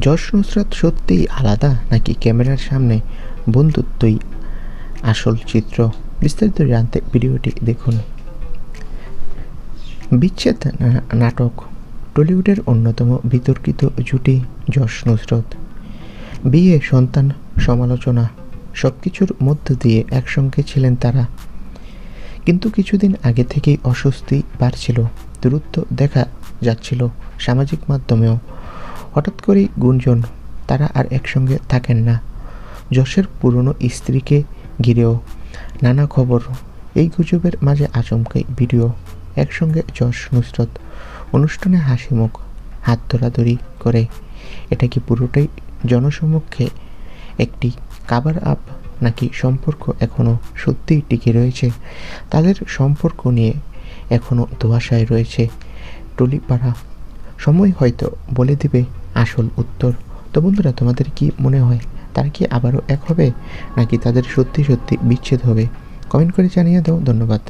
যশ নুসরাত সত্যিই আলাদা নাকি ক্যামেরার সামনে বন্ধুত্বই আসল চিত্র? বিস্তারিত জানতে ভিডিওটি দেখুন। বিচ্ছেদ নাটক, টলিউডের অন্যতম বিতর্কিত জুটি যশ নুসরত। বিয়ে, সন্তান, সমালোচনা সব কিছুর মধ্য দিয়ে একসঙ্গে ছিলেন তারা। কিন্তু কিছুদিন আগে থেকেই অস্বস্তি বাড়ছিল, দূরত্ব দেখা যাচ্ছিল সামাজিক মাধ্যমেও। হঠাৎ করেই গুঞ্জন, তারা আর একসঙ্গে থাকেন না। যশের পুরনো স্ত্রীকে ঘিরেও নানা খবর, এই গুজবের মাঝে আচমকাই ভিডিও। একসঙ্গে যশ নুসরত অনুষ্ঠানে হাসি মুখ, হাত ধরাধরি করে। এটা কি পুরোটাই জনসমক্ষে একটি কাবার আপ নাকি সম্পর্ক এখনও সত্যিই টিকে রয়েছে? তাদের সম্পর্ক নিয়ে এখনও ধোয়াশায় রয়েছে টলিপাড়া। সময় হয়তো বলে দিবে আসল উত্তর। তো বন্ধুরা, তোমাদের কি মনে হয় তারা কি আবারও এক হবে, নাকি তাদের সত্যি সত্যি বিচ্ছেদ হবে? কমেন্ট করে জানিয়ে দাও। ধন্যবাদ।